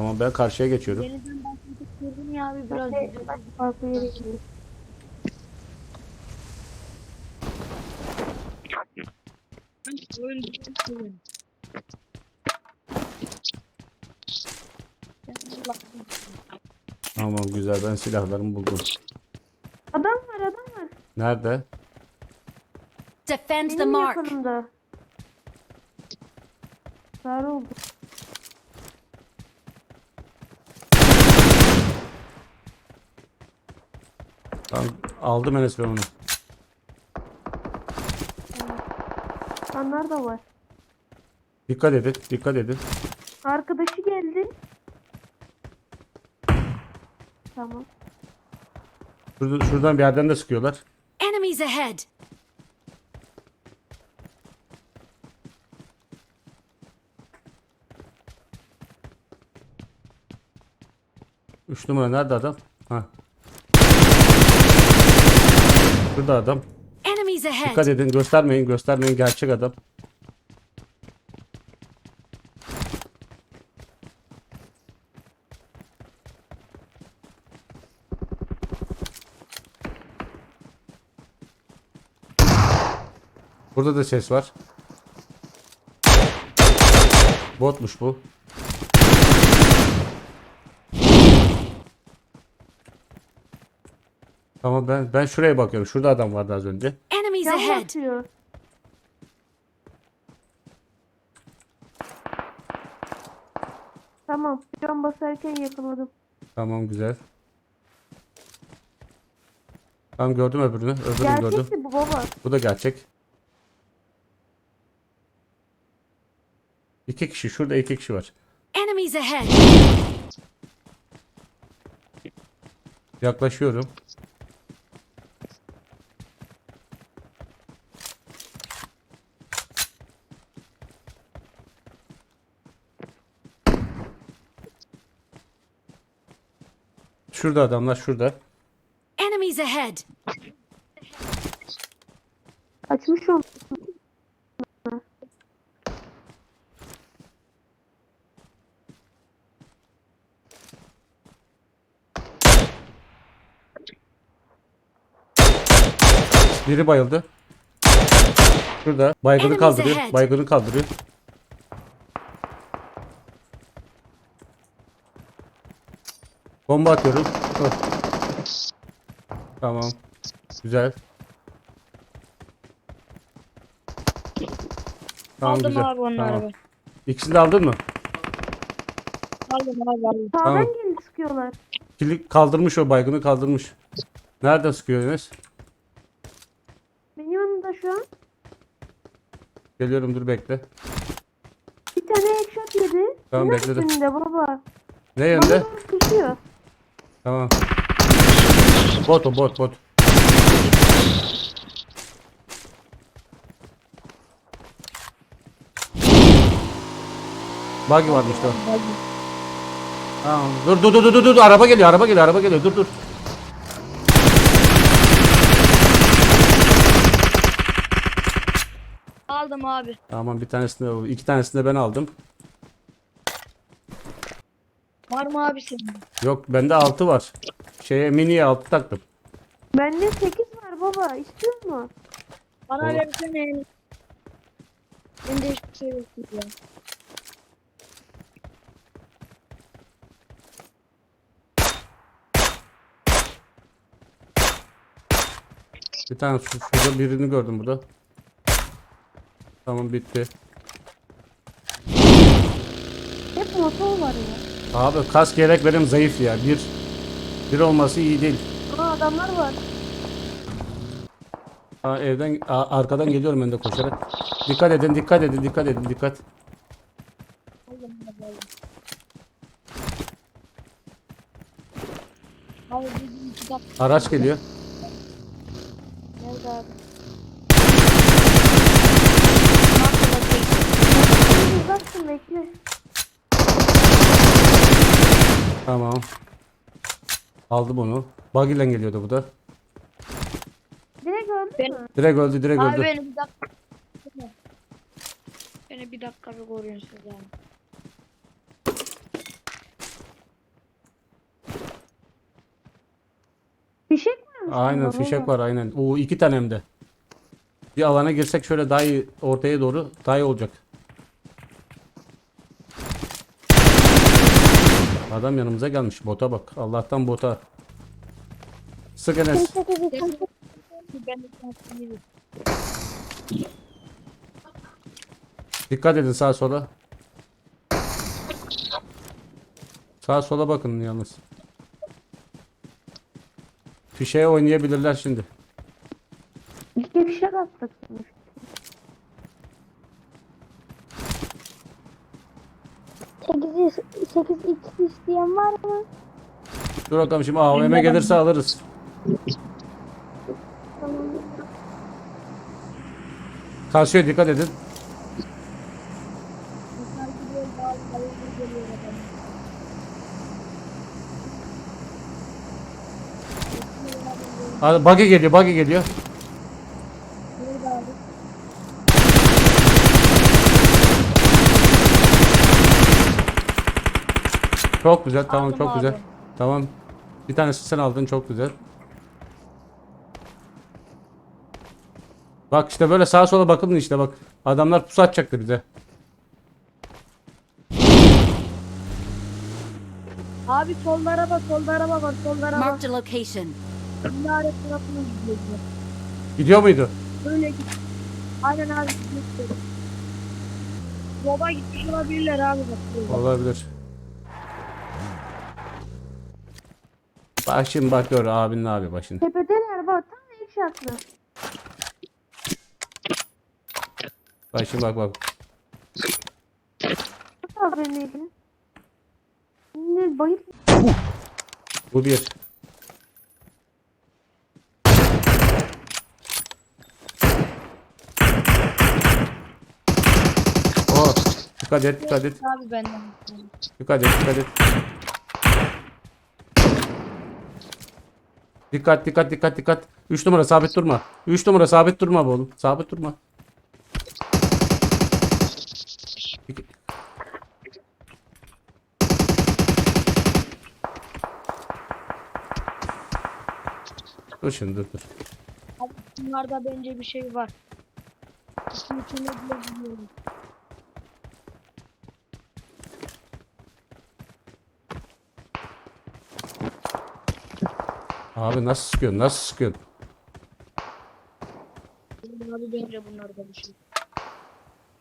Tamam ben karşıya geçiyorum. Denizden başladık gördüm ya abi biraz. Farklı yere. Tamam güzel ben silahlarımı buldum. Adam var adam var. Nerede? Defend the Benim mark. yakınımda. Tamam, aldım Enes ben onu. Onlar da var. Dikkat edin, dikkat edin. Arkadaşı geldi. Tamam. Şurada, şuradan bir yerden de sıkıyorlar. Enemies ahead. Üç numara nerede adam? Ha. Şurada adam. Dikkat edin, göstermeyin, göstermeyin gerçek adam. Burada da ses var. Botmuş bu. Tamam ben ben şuraya bakıyorum. Şurada adam vardı az önce. Enemies Can ahead. basıyor. Tamam. Can basarken yakaladım. Tamam güzel. Tamam gördüm öbürünü. Öbürünü gördüm. Gerçekti bu baba. Bu da gerçek. İki kişi. Şurada iki kişi var. Enemies ahead. Yaklaşıyorum. Şurada adamlar şurada. Enemies ahead. Açmış onu. Biri bayıldı. Şurada. Baygını kaldırıyor. Baygını kaldırıyor. Bomba atıyorum. Dur. Tamam. Güzel. Tamam, Aldım güzel. abi onları Tamam. İkisini de aldın mı? Aldım abi aldım. Sağdan Tamam. gelip sıkıyorlar. Kili kaldırmış o baygını kaldırmış. Nereden sıkıyor Enes? Benim yanımda şu an. Geliyorum dur bekle. Bir tane headshot yedi. Tamam, Yine bekledim. üstünde baba. Ne Bana yönde? doğru koşuyor. Tamam. Bot o bot bot. Buggy varmış da. Tamam. Dur dur dur dur dur araba geliyor araba geliyor araba geliyor dur dur. Aldım abi. Tamam bir tanesini iki tanesini de ben aldım. Var mı abi senin? Yok bende 6 var. Şeye miniye 6 taktım. Bende 8 var baba. İstiyor mu? Bana Olur. versene. Bende hiçbir şey yok ya. Bir tane şu, şurada birini gördüm burada. Tamam bitti. Hep motor var ya. Abi kask yelek benim zayıf ya. Bir bir olması iyi değil. Aa adamlar var. Aa, evden a- arkadan geliyorum ben de koşarak. Dikkat edin, dikkat edin, dikkat edin, dikkat. Araç geliyor. nerede abi? Uzaksın bekle. Tamam. Aldım onu. Bug ile geliyordu bu da. Direkt öldü mü? Direkt öldü direkt Abi öldü. beni bir dakika. Beni bir dakika bir koruyun yani. Fişek mi? Aynen fişek var aynen. Oo iki tane de. Bir alana girsek şöyle daha iyi ortaya doğru daha iyi olacak. Adam yanımıza gelmiş. Bota bak. Allah'tan bota. Sık Enes. Dikkat edin sağa sola. Sağa sola bakın yalnız. Fişeye oynayabilirler şimdi. İşte fişek attık. Sekiz, sekiz x isteyen var mı? Dur bakalım şimdi AVM gelirse alırız. Karşıya dikkat edin. Hadi buggy geliyor, buggy geliyor. Çok güzel, tamam Aldım çok abi. güzel. Tamam. Bir tanesi sen aldın, çok güzel. Bak işte böyle sağa sola bakın işte bak. Adamlar pusu atacaktı bize. Abi solda araba, solda araba var, solda araba. Marked a location. Minare tarafına gidiyor. Gidiyor muydu? Böyle git. Aynen abi gidiyor. Baba gitmiş olabilirler abi bak. Olabilir. Bak şimdi bak gör abinin abi başını. Tepedeler bak tam ilk şartlı. Bak şimdi bak bak. Nasıl? Ne bayıp Bu bir. Oh, dikkat et, dikkat et, Abi benden. dikkat et, dikkat et. Dikkat, dikkat, dikkat, dikkat. 3 numara sabit durma. 3 numara sabit durma be oğlum. Sabit durma. Dur şimdi dur dur. Bunlarda bence bir şey var. İşin içine bile Abi nasıl sıkıyorsun? Nasıl sıkıyorsun? Abi bence bunlarda bir şey.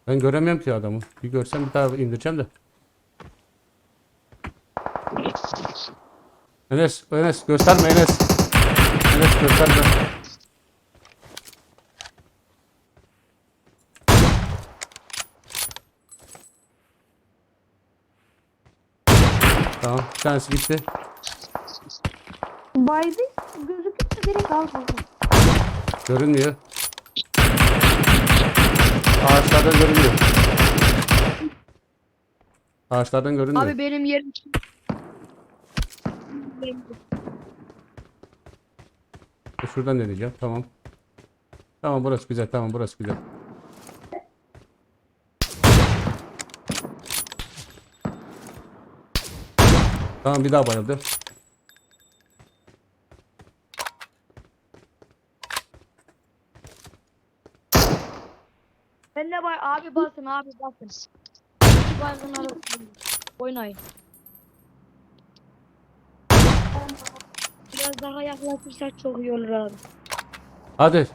Ben göremiyorum ki adamı. Bir görsem bir daha indireceğim de. Enes, Enes gösterme Enes. Enes gösterme. Tamam, bir tanesi gitti. Baydı gözükürse direkt al baba. Görünmüyor. Ağaçlardan görünmüyor. Ağaçlardan görünmüyor. Abi benim yerim Şuradan deneyeceğim. Tamam. Tamam burası güzel. Tamam burası güzel. Tamam bir daha bayıldı. Ben de bay abi basın. İki baygın arasında. Oynayın. Biraz daha yaklaşırsak çok iyi olur abi. Hadi.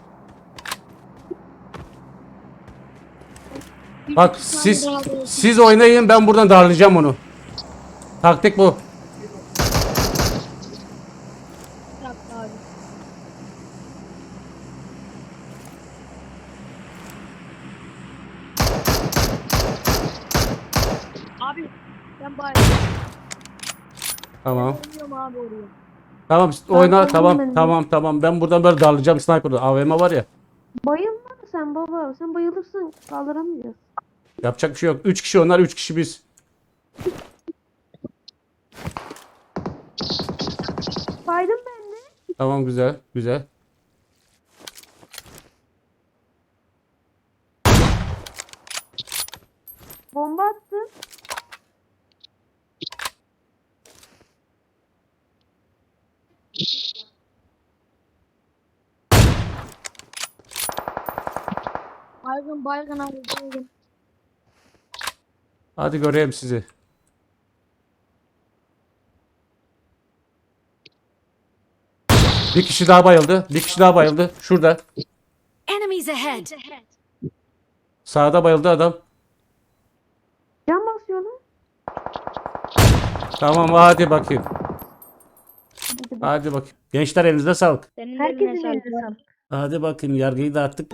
Bak siz siz oynayın ben buradan darlayacağım onu. Taktik bu. Bir dakika abi. Abi ben bay. Tamam. Abi oraya. Tamam oyna tamam tamam tamam ben buradan böyle darlayacağım sniper'ı. AVM var ya. Bayılma sen baba. Sen bayılırsın kaldıramayacağız. Yapacak bir şey yok. 3 kişi onlar 3 kişi biz. Baydım ben de. Tamam güzel güzel. Bomba attım. Baygın baygın abi baygın. Hadi göreyim sizi. Bir kişi daha bayıldı. Bir kişi daha bayıldı. Şurada. Enemies ahead! Sağda bayıldı adam. Can basıyor lan. Tamam hadi bakayım. Hadi bak. Hadi bakayım. Gençler elinizde sağlık. Senin Herkesin eline sağlık. Hadi bakayım yargıyı dağıttık.